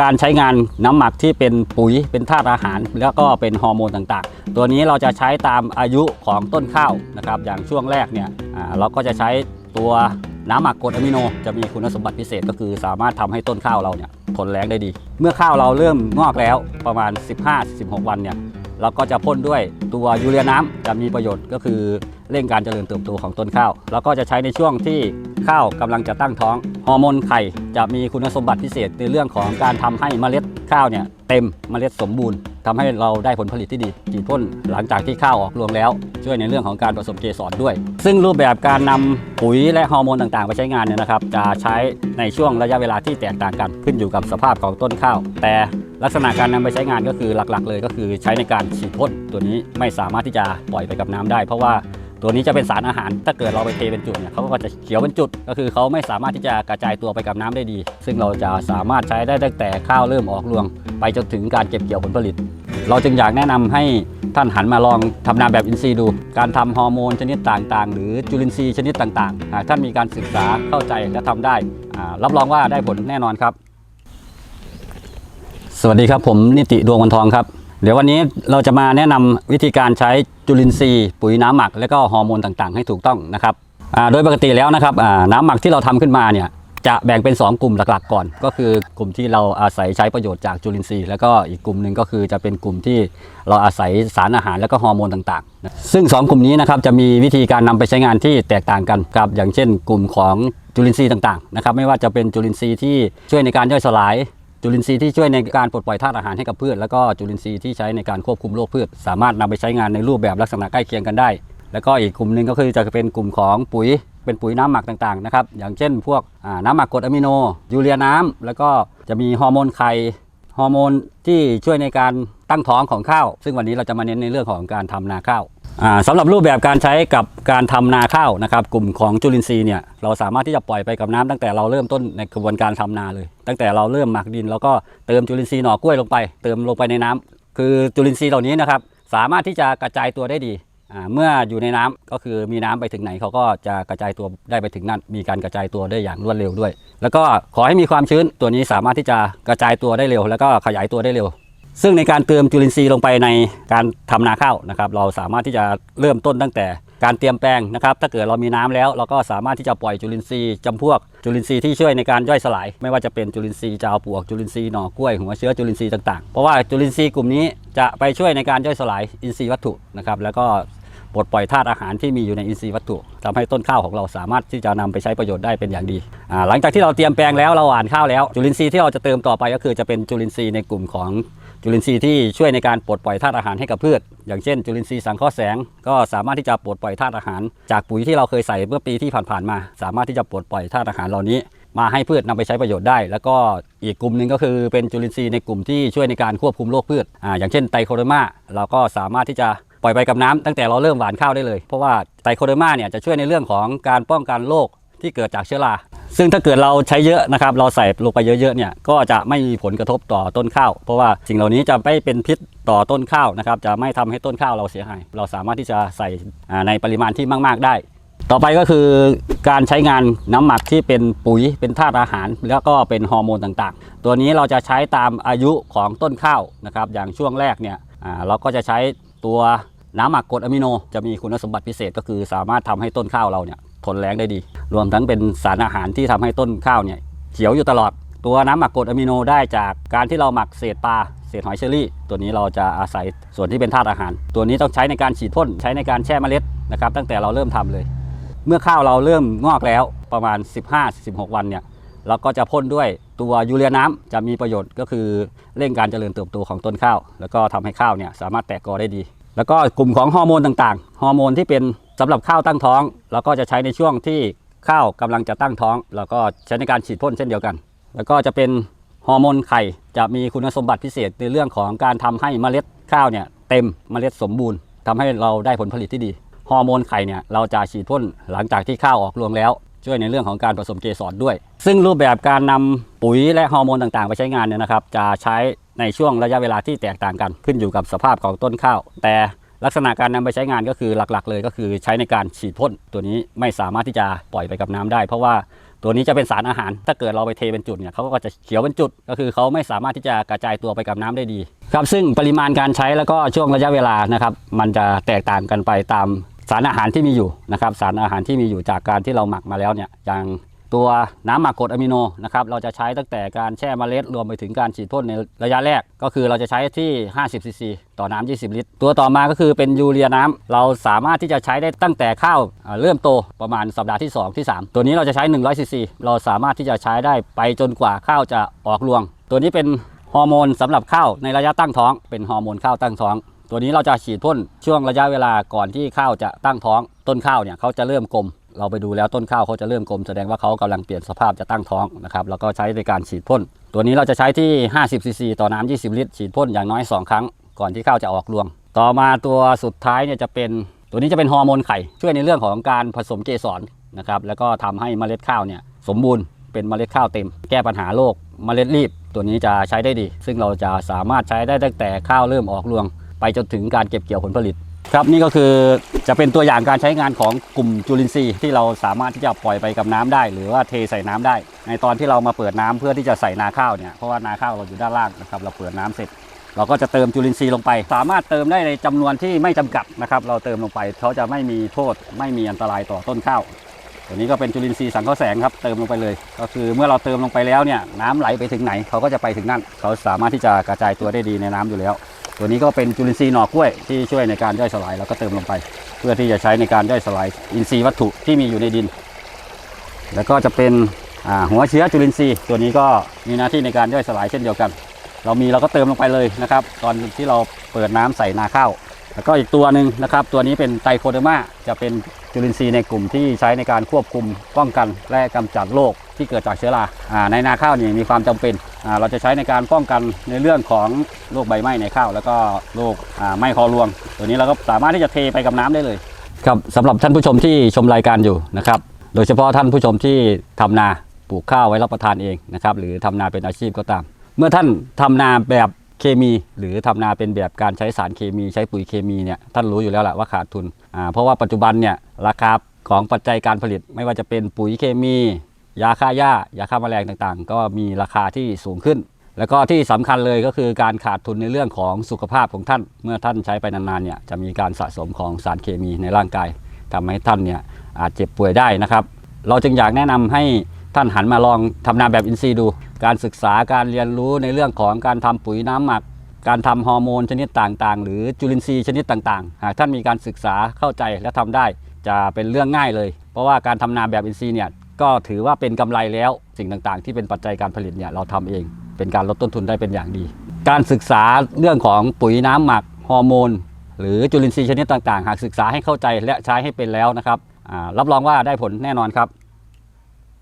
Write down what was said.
การใช้งานน้ำหมักที่เป็นปุ๋ยเป็นธาตุอาหาร แล้วก็เป็นฮอร์โมนต่างๆ ตัวนี้เราจะใช้ตามอายุของต้นข้าวนะครับ อย่างช่วงแรกเนี่ยเราก็จะใช้ตัวน้ำหมักกรดอะมิโนจะมีคุณสมบัติพิเศษก็คือสามารถทำให้ต้นข้าวเราเนี่ยทนแรงได้ดี เมื่อข้าวเราเริ่มงอกแล้วประมาณ 15-16 วันเนี่ยเราก็จะพ่นด้วยตัวยูเรียน้ำจะมีประโยชน์ก็คือ เร่งการเจริญเติบโตของต้นข้าว แล้วก็จะใช้ในช่วงที่ข้าวกำลังจะตั้งท้อง ฮอร์โมนไข่จะมีคุณสมบัติพิเศษในเรื่องของการทำให้เมล็ดข้าวเนี่ยเต็มเมล็ดสมบูรณ์ทำให้เราได้ผลผลิตที่ดีฉีดพ่นหลังจากที่ข้าวออกรวงแล้ว ช่วยในเรื่องของการผสมเกสรด้วย ซึ่งรูปแบบการนำปุ๋ยและฮอร์โมนต่างๆ ไปใช้งานเนี่ยนะครับ จะใช้ในช่วงระยะเวลาที่แตกต่างกันขึ้นอยู่กับสภาพของต้นข้าว แต่ลักษณะการนำไปใช้งานก็คือหลักๆ เลยก็คือใช้ในการฉีดพ่นตัวนี้ไม่สามารถที่จะปล่อยไปกับน้ำได้ เพราะว่า ตัวนี้จะเป็นสารอาหาร ถ้าเกิดเราไปเทเป็นจุดเนี่ยเขาก็จะเขียวเป็นจุด ก็คือเขาไม่สามารถที่จะกระจายตัวไปกับน้ำได้ดี ซึ่งเราจะสามารถใช้ได้ตั้งแต่ข้าวเริ่มออกรวง ไปจนถึงการเก็บเกี่ยวผลผลิต เราจึงอยากแนะนำให้ท่านหันมาลองทำนาแบบอินทรีย์ดู การทำฮอร์โมนชนิดต่างๆ หรือจุลินทรีย์ชนิดต่างๆหากท่านมีการศึกษาเข้าใจและทำได้ รับรองว่าได้ผลแน่นอนครับ สวัสดีครับผมนิติดวงวันทองครับ เดี๋ยววันนี้เราจะมาแนะนำวิธีการใช้จุลินทรีย์ ปุ๋ยน้ำหมัก และก็ฮอร์โมนต่างๆ ให้ถูกต้องนะครับโดยปกติแล้วนะครับน้ำหมักที่เราทำขึ้นมาเนี่ยจะแบ่งเป็น 2 กลุ่มหลักๆก่อน ก็คือกลุ่มที่เราอาศัยใช้ประโยชน์จากจุลินทรีย์ แล้วก็อีกกลุ่มหนึ่งก็คือจะเป็นกลุ่มที่เราอาศัยสารอาหารและก็ฮอร์โมนต่างๆนะซึ่ง 2 กลุ่มนี้นะครับจะมีวิธีการนำไปใช้งานที่แตกต่างกันครับอย่างเช่น กลุ่มของจุลินทรีย์ต่างๆนะครับไม่ว่าจะเป็นจุลินทรีย์ที่ช่วยในการย่อยสลาย จุลินทรีย์ที่ช่วยในการปลดปล่อยธาตุอาหารให้กับพืช แล้วก็จุลินทรีย์ที่ใช้ในการควบคุมโรคพืช สามารถนำไปใช้งานในรูปแบบลักษณะใกล้เคียงกันได้ แล้วก็อีกกลุ่มหนึ่งก็คือจะเป็นกลุ่มของปุ๋ย เป็นปุ๋ยน้ำหมักต่างๆนะครับอย่างเช่น พวกน้ำหมักกรดอะมิโน ยูเรียน้ำแล้วก็จะมีฮอร์โมนไข่ฮอร์โมนที่ช่วยในการตั้งท้องของข้าว ซึ่งวันนี้เราจะมาเน้นในเรื่องของการทำนาข้าว สำหรับรูปแบบการใช้กับการทำนาข้าวนะครับ กลุ่มของจุลินทรีย์เนี่ยเราสามารถที่จะปล่อยไปกับน้ำตั้งแต่เราเริ่มต้นในกระบวนการทำนาเลย ตั้งแต่เราเริ่มหมักดิน แล้วก็เติมจุลินทรีย์หน่อกล้วยลงไป เติมลงไปในน้ำคือจุลินทรีย์เหล่านี้นะครับสามารถที่จะกระจายตัวได้ดีเมื่ออยู่ในน้ำก็คือมีน้ำไปถึงไหนเขาก็จะกระจายตัวได้ไปถึงนั่น มีการกระจายตัวได้อย่างรวดเร็วด้วย แล้วก็ขอให้มีความชื้นตัวนี้สามารถที่จะกระจายตัวได้เร็ว แล้วก็ขยายตัวได้เร็ว ซึ่งในการเติมจุลินทรีย์ลงไปในการทำนาข้าวนะครับ เราสามารถที่จะเริ่มต้นตั้งแต่การเตรียมแปลงนะครับ ถ้าเกิดเรามีน้ำแล้ว เราก็สามารถที่จะปล่อยจุลินทรีย์จำพวกจุลินทรีย์ที่ช่วยในการย่อยสลาย ไม่ว่าจะเป็นจุลินทรีย์จาวปวกจุลินทรีย์หน่อกล้วยหัวเชื้อจุลินทรีย์ต่างๆ เพราะว่าจุลินทรีย์กลุ่มนี้จะไปช่วยในการย่อยสลายอินทรีย์วัตถุนะครับแล้วก็ปลดปล่อยธาตุอาหารที่มีอยู่ในอินทรีย์วัตถุทำให้ต้นข้าวของเราสามารถที่จะนำไปใช้ประโยชน์ได้เป็นอย่างดี หลังจากที่เราเตรียมแปลงแล้วเราหว่านข้าวแล้ว จุลินทรีย์ที่เราจะเติมต่อไปก็คือจะเป็นจุลินทรีย์ในกลุ่มของ จุลินทรีย์ที่ช่วยในการปลดปล่อยธาตุอาหารให้กับพืช อย่างเช่น จุลินทรีย์สังเคราะห์แสง ก็สามารถที่จะปลดปล่อยธาตุอาหาร จากปุ๋ยที่เราเคยใส่เมื่อปีที่ผ่านๆมา สามารถที่จะปลดปล่อยธาตุอาหารเหล่านี้ มาให้พืชนำไปใช้ประโยชน์ได้ แล้วก็อีกกลุ่มหนึ่งก็คือเป็นจุลินทรีย์ในกลุ่มที่ช่วยในการควบคุมโรคพืชอ่าอย่างเช่นไตรโคเดอร์มาเราก็สามารถที่จะปล่อยไปกับน้ำตั้งแต่เราเริ่มหว่านข้าวได้เลย เพราะว่าไตรโคเดอร์มาเนี่ยจะช่วยในเรื่องของการป้องกันโรคที่เกิดจากเชื้อรา ซึ่งถ้าเกิดเราใช้เยอะนะครับ เราใส่ลงไปเยอะๆเนี่ยก็จะไม่มีผลกระทบต่อต้นข้าว เพราะว่าสิ่งเหล่านี้จะไม่เป็นพิษต่อต้นข้าวนะครับ จะไม่ทำให้ต้นข้าวเราเสียหาย เราสามารถที่จะใส่ในปริมาณที่มาก ๆ ได้ ต่อไปก็คือการใช้งานน้ำหมักที่เป็นปุ๋ยเป็นธาตุอาหาร แล้วก็เป็นฮอร์โมนต่างๆ ตัวนี้เราจะใช้ตามอายุของต้นข้าวนะครับ อย่างช่วงแรกเนี่ยเราก็จะใช้ตัวน้ำหมักกรดอะมิโน จะมีคุณสมบัติพิเศษก็คือสามารถทำให้ต้นข้าวเราเนี่ย ทนแรงได้ดี รวมทั้งเป็นสารอาหารที่ทำให้ต้นข้าวเนี่ยเขียวอยู่ตลอด ตัวน้ำหมักกรดอะมิโนได้จากการที่เราหมักเศษปลาเศษหอยเชอรี่ ตัวนี้เราจะอาศัยส่วนที่เป็นธาตุอาหาร ตัวนี้ต้องใช้ในการฉีดพ่นใช้ในการแช่เมล็ดนะครับตั้งแต่เราเริ่มทำเลย เมื่อข้าวเราเริ่มงอกแล้วประมาณ 15-16 วันเนี่ยเราก็จะพ่นด้วยตัวยูเรียน้ำจะมีประโยชน์ก็คือเร่งการเจริญเติบโตของต้นข้าว แล้วก็ทำให้ข้าวเนี่ยสามารถแตกกอได้ดี แล้วก็กลุ่มของฮอร์โมนต่างๆ ฮอร์โมนที่เป็น สำหรับข้าวตั้งท้องเราก็จะใช้ในช่วงที่ข้าวกำลังจะตั้งท้อง แล้วก็ใช้ในการฉีดพ่นเช่นเดียวกัน แล้วก็จะเป็นฮอร์โมนไข่จะมีคุณสมบัติพิเศษในเรื่องของการทำให้เมล็ดข้าวเนี่ยเต็มเมล็ดสมบูรณ์ทำให้เราได้ผลผลิตที่ดีฮอร์โมนไข่เนี่ยเราจะฉีดพ่นหลังจากที่ข้าวออกรวงแล้ว ช่วยในเรื่องของการผสมเกสรด้วย ซึ่งรูปแบบการนำปุ๋ยและฮอร์โมนต่างๆ ไปใช้งานเนี่ยนะครับ จะใช้ในช่วงระยะเวลาที่แตกต่างกันขึ้นอยู่กับสภาพของต้นข้าว แต่ ลักษณะการนำไปใช้งานก็คือหลักๆ เลยก็คือใช้ในการฉีดพ่นตัวนี้ไม่สามารถที่จะปล่อยไปกับน้ำได้ เพราะว่าตัวนี้จะเป็นสารอาหาร ถ้าเกิดเราไปเทเป็นจุดเนี่ยเขาก็จะเขียวเป็นจุด ก็คือเขาไม่สามารถที่จะกระจายตัวไปกับน้ำได้ดี ครับซึ่งปริมาณการใช้แล้วก็ช่วงระยะเวลานะครับ มันจะแตกต่างกันไปตามสารอาหารที่มีอยู่นะครับสารอาหารที่มีอยู่จากการที่เราหมักมาแล้วเนี่ยอย่าง ตัวน้ำหมักกรดอะมิโนนะครับเราจะใช้ตั้งแต่การแช่เมล็ดรวมไปถึงการฉีดพ่นในระยะแรก ก็คือเราจะใช้ที่ 50ซีซีต่อน้ำ20 ลิตร ตัวต่อมาก็คือเป็นยูเรียน้ำเราสามารถที่จะใช้ได้ตั้งแต่ข้าวเริ่มโตประมาณสัปดาห์ที่ 2 ที่ 3 ตัวนี้เราจะใช้100ซีซีเราสามารถที่จะใช้ได้ไปจนกว่าข้าวจะออกรวง ตัวนี้เป็นฮอร์โมนสำหรับข้าวในระยะตั้งท้อง เป็นฮอร์โมนข้าวตั้งท้อง ตัวนี้เราจะฉีดพ่นช่วงระยะเวลาก่อนที่ข้าวจะตั้งท้อง ต้นข้าวเนี่ยเขาจะเริ่มกลม เราไปดูแล้วต้นข้าวเขาจะเริ่มกลมแสดงว่าเขากำลังเปลี่ยนสภาพจะตั้งท้องนะครับแล้วก็ใช้ในการฉีดพ่น ตัวนี้เราจะใช้ที่ 50ซีซีต่อน้ำ20 ลิตร ฉีดพ่นอย่างน้อย 2 ครั้ง ก่อนที่ข้าวจะออกรวง ต่อมาตัวสุดท้ายเนี่ยจะเป็นตัวนี้จะเป็นฮอร์โมนไข่ ช่วยในเรื่องของการผสมเกสรนะครับแล้วก็ทำให้เมล็ดข้าวเนี่ยสมบูรณ์เป็นเมล็ดข้าวเต็ม แก้ปัญหาโรคเมล็ดรีบ ตัวนี้จะใช้ได้ดี ซึ่งเราจะสามารถใช้ได้ตั้งแต่ข้าวเริ่มออกรวง ไปจนถึงการเก็บเกี่ยวผลผลิต ครับนี่ก็คือจะเป็นตัวอย่างการใช้งานของกลุ่มจุลินทรีย์ที่เราสามารถที่จะปล่อยไปกับน้ำได้ หรือว่าเทใส่น้ำได้ ในตอนที่เรามาเปิดน้ำเพื่อที่จะใส่นาข้าวเนี่ยเพราะว่านาข้าวเราอยู่ด้านล่างนะครับเราเปิดน้ำเสร็จ เราก็จะเติมจุลินทรีย์ลงไป สามารถเติมได้ในจำนวนที่ไม่จำกัดนะครับเราเติมลงไปเขาจะไม่มีโทษ ไม่มีอันตรายต่อต้นข้าวตัวนี้ก็เป็นจุลินทรีย์สังเคราะห์แสงครับเติมลงไปเลย ก็คือเมื่อเราเติมลงไปแล้วเนี่ยน้ำไหลไปถึงไหนเขาก็จะไปถึงนั่นเขาสามารถที่จะกระจายตัวได้ดีในน้ำอยู่แล้ว ตัวนี้ก็เป็นจุลินทรีย์หน่อกล้วยที่ช่วยในการย่อยสลายเราก็เติมลงไป เพื่อที่จะใช้ในการย่อยสลายอินทรีย์วัตถุที่มีอยู่ในดิน แล้วก็จะเป็นหัวเชื้อจุลินทรีย์ ตัวนี้ก็มีหน้าที่ในการย่อยสลายเช่นเดียวกัน เรามีเราก็เติมลงไปเลยนะครับ ตอนที่เราเปิดน้ำใส่นาข้าวแล้วก็อีกตัวหนึ่งนะครับ ตัวนี้เป็นไตรโคเดอร์มาจะเป็นจุลินทรีย์ในกลุ่มที่ใช้ในการควบคุมป้องกันและกำจัดโรคที่เกิดจากเชื้อราในนาข้าวนี่มีความจำเป็น เราจะใช้ในการป้องกันในเรื่องของโรคใบไหม้ในข้าว แล้วก็โรคไหม้คอรวง ตัวนี้เราก็สามารถที่จะเทไปกับน้ำได้เลยครับสำหรับท่านผู้ชมที่ชมรายการอยู่นะครับ โดยเฉพาะท่านผู้ชมที่ทำนาปลูกข้าวไว้รับประทานเองนะครับหรือทำนาเป็นอาชีพก็ตาม เมื่อท่านทำนาแบบเคมี หรือทำนาเป็นแบบการใช้สารเคมีใช้ปุ๋ยเคมีเนี่ยท่านรู้อยู่แล้วแหละว่าขาดทุนเพราะว่าปัจจุบันเนี่ยราคาของปัจจัยการผลิตไม่ว่าจะเป็นปุ๋ยเคมี ยาฆ่าหญ้ายาฆ่าแมลงต่างๆ ก็มีราคาที่สูงขึ้น แล้วก็ที่สำคัญเลยก็คือการขาดทุนในเรื่องของสุขภาพของท่าน เมื่อท่านใช้ไปนานๆเนี่ยจะมีการสะสมของสารเคมีในร่างกายทำให้ท่านเนี่ยอาจเจ็บป่วยได้นะครับ เราจึงอยากแนะนำให้ท่านหันมาลองทำนาแบบอินทรีย์ดู การศึกษาการเรียนรู้ในเรื่องของการทำปุ๋ยน้ำหมัก การทำฮอร์โมนชนิดต่างๆ หรือจุลินทรีย์ชนิดต่างๆ หากท่านมีการศึกษาเข้าใจและทำได้จะเป็นเรื่องง่ายเลย เพราะว่าการทำนาแบบอินทรีย์เนี่ย ก็ถือว่าเป็นกำไรแล้วสิ่งต่างๆ ที่เป็นปัจจัยการผลิตเนี่ยเราทำเอง เป็นการลดต้นทุนได้เป็นอย่างดี การศึกษาเรื่องของปุ๋ยน้ำหมักฮอร์โมน หรือจุลินทรีย์ชนิดต่างๆ หากศึกษาให้เข้าใจและใช้ให้เป็นแล้วนะครับรับรองว่าได้ผลแน่นอนครับ